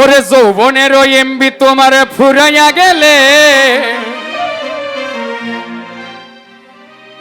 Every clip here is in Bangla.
ওরে যৌবনের এমবি তোমার ফুরাইয়া গেলে।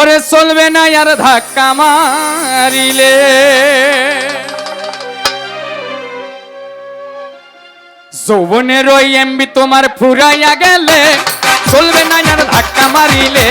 ওরে চলবে না আর ধাক্কা মারিলে। যৌবনের এমবি তোমার ফুরাইয়া গেলে, চলবে না আর ধাক্কা মারিলে।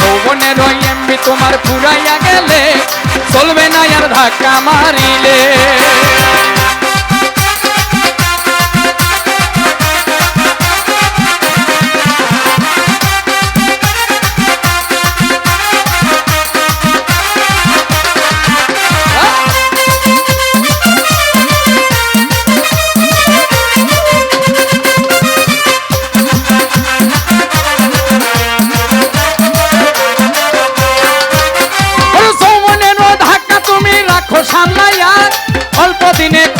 যৌবনের এমবি তোমার ফুরাইয়া গেলে, চলবে না আর ধাক্কা মারিলে।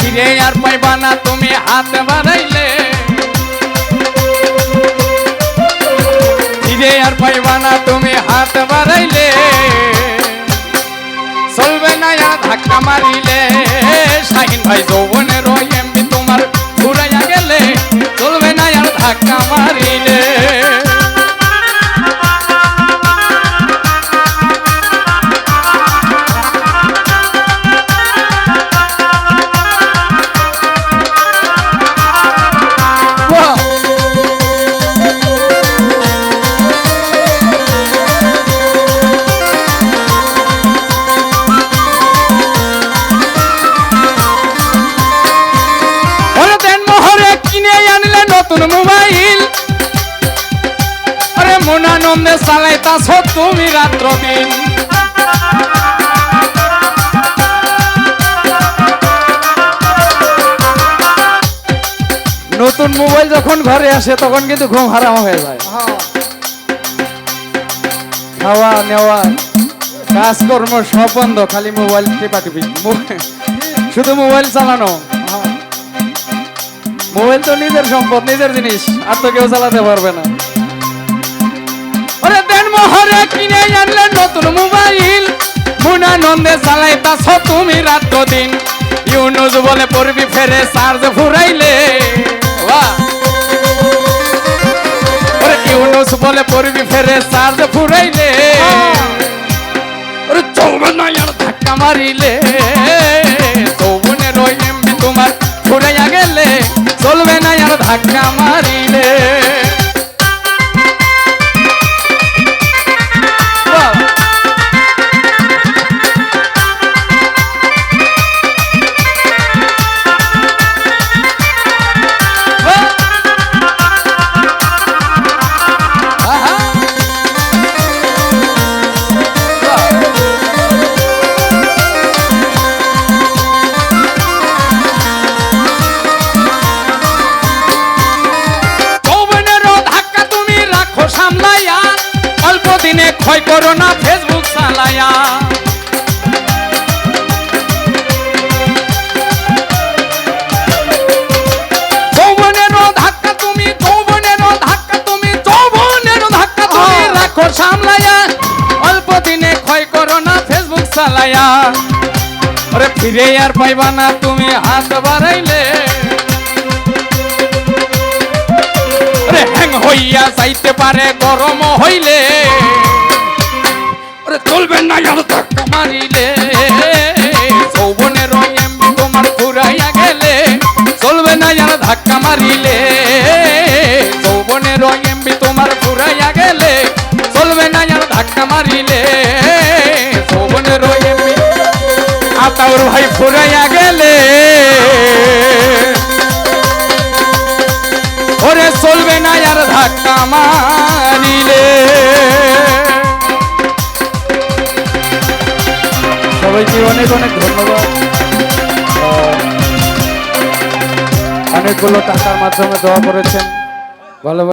ফিরে আর পাইবা না, তুমি হাত বাড়াইলে। ফিরে না, তুমি হাত বাড়াইলে। চলবে ধাক্কা মারিলে। শাহিন ভাই যৌবনের ধাক্কা মারিলে বাহ! ওরে দেন মনানন্দে চালাইতাছ তুমি রাত্র দিন। নতুন মোবাইল যখন ঘরে আসে তখন কিন্তু ঘুম হারাম হয়ে যায়। খাওয়া নেওয়া কাজকর্ম সব বন্ধ খালি মোবাইল টেপা টিপি শুধু মোবাইল চালানো। মোবাইল তো নিজের সম্পদ নিজের জিনিস আর তো কেউ চালাতে পারবে না। মোহরে কিনে আনলে নতুন মোবাইল। তুমি রাত্র দিন ইউনুস বলে পড়বি ফেরে চার্জ ফুরাইলে! ইউনুস বলে পড়বি ফেরে চার্জ ফুরাইলে। ধাক্কা মারিলে। তোমার ফুরাইয়া গেলে। চলবে না আর ধাক্কা মারিলে করো না ফেসবুক চালায়া। হ্যাঁ। সামলায়া। অল্প দিনে ক্ষয় করো না ফেসবুক চালায়া। আরে ফিরে আর পাইবা না তুমি হাত বাড়াইলে। হইয়া যাইতে পারে গরম হইলে। ওরে চলবে না আর ধাক্কা মারিলে যৌবনের রং এমবি তোমার ফুরাইয়া গেলে, চলবে না আর ধাক্কা মারিলে যৌবনের রং এমবি তোমার ফুরাইয়া গেলে, চলবে না আর ধাক্কা মারিলে যৌবনের রং এমবি আতাউর ভাই ফুরাইয়া গেলে, ওরে চলবে না আর ধাক্কা মারিলে সবাইকে অনেক অনেক ধন্যবাদ। অনেকগুলো টাকার মাধ্যমে দেওয়া করেছেন। ভালো